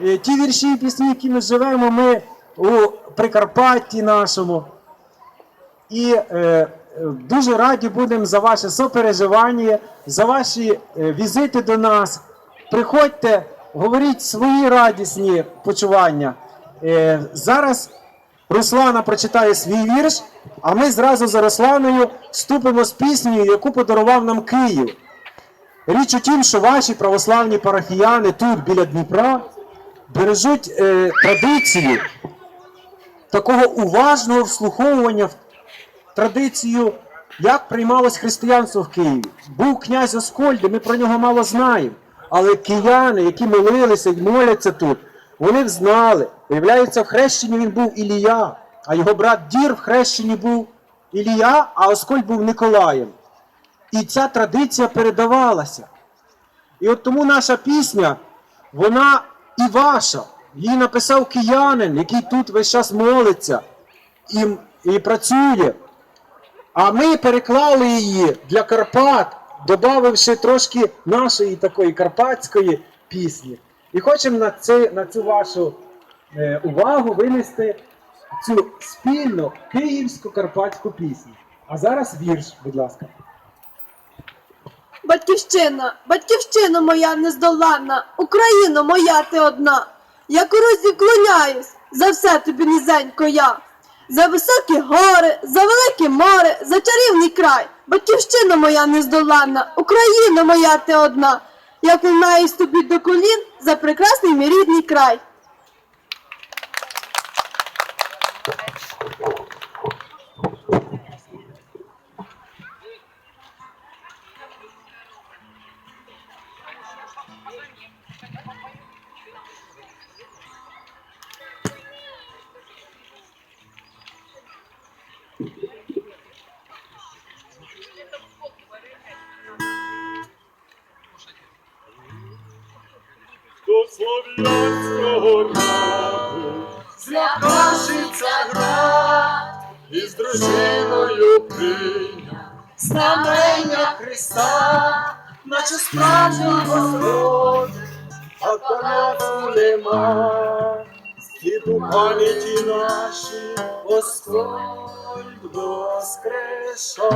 е, ті вірші і пісні, які ми живемо, ми у Прикарпатті нашому. І е, е, дуже раді будемо за ваше сопереживання, за ваші е, візити до нас. Приходьте, говоріть свої радісні почування. Е, зараз Руслана прочитає свій вірш, а ми зразу за Русланою вступимо з піснею, яку подарував нам Київ. Річ у тім, що ваші православні парафіяни тут, біля Дніпра, бережуть е, традицію такого уважного вслуховування в традицію, як приймалось християнство в Києві. Був князь Оскольди, ми про нього мало знаємо. Але кияни, які молилися і моляться тут, вони знали. Виявляється, в хрещенні він був Ілія, а його брат Дір в хрещенні був Ілія, а Оскольд був Николаєм. І ця традиція передавалася. І от тому наша пісня, вона і ваша. Її написав киянин, який тут весь час молиться і, і працює. А ми переклали її для Карпат, додавши трошки нашої такої карпатської пісні. І хочемо на, це, на цю вашу е, увагу винести цю спільну київську карпатську пісню. А зараз вірш, будь ласка. Батьківщина, батьківщина моя нездоланна, Україно моя ти одна. Я корозі вклоняюсь, за все тобі низенько я. За високі гори, за велике море, за чарівний край. Батьківщина моя нездоланна, Україно моя ти одна. Я вклоняюсь тобі до колін за прекрасний мій рідний край. До слов'янського раду злякашиться град і з дружиною прийняв знамення Христа, наче справжнього зроду, а паляцу нема. І пам'яті наші Господь воскрешав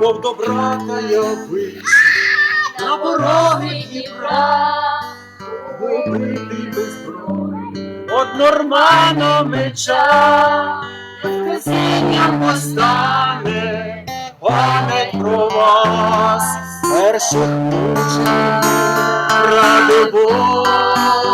мов до брата я вийшов на пороги Дніпра, укритий без зброї, од нормально меча, Христиня постане, пам'ять про вас, перших мучень, ради Бога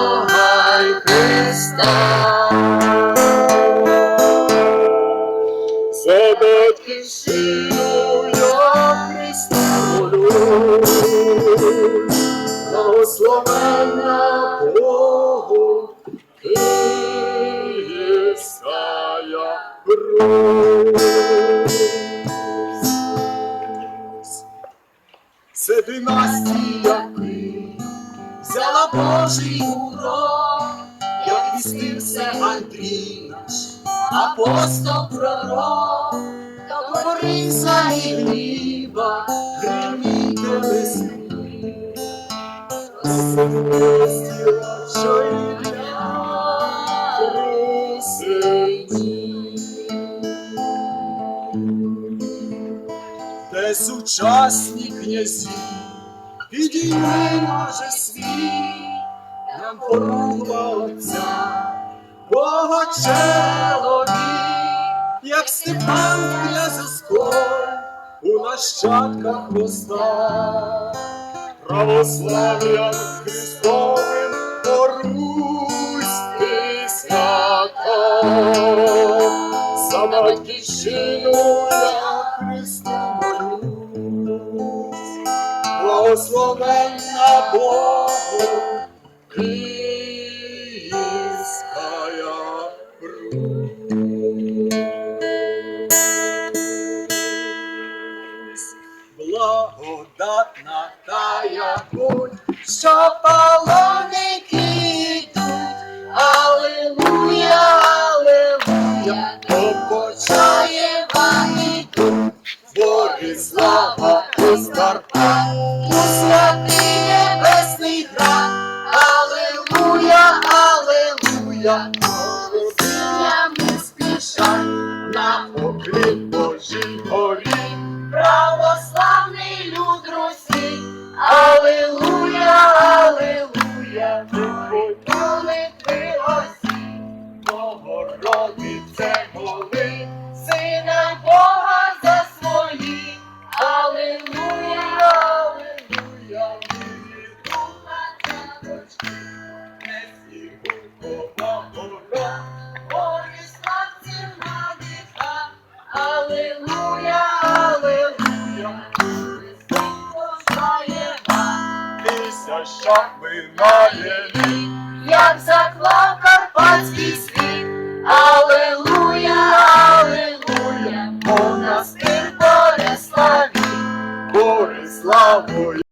благословенна Богу, Київськая Русь. Це династія взяла Божий урок, як вістився Андрій наш, апостол пророк, говорив за хліба, гриміте весни. Що ім'я присині. Де сучасні князі підійми може світ, нам отця, Бога чоловік, як Степан князоскор у нащадках моста, православ'ям Христовим порусь ти свято, за батьківщину я Христу молюсь, благословенна Богу Київськая Русь. Благодатна тая будь, що паломники йдуть, Аллилуйя, Аллилуйя, то почає вам ідуть, слава скарпа, у святий Londres. Só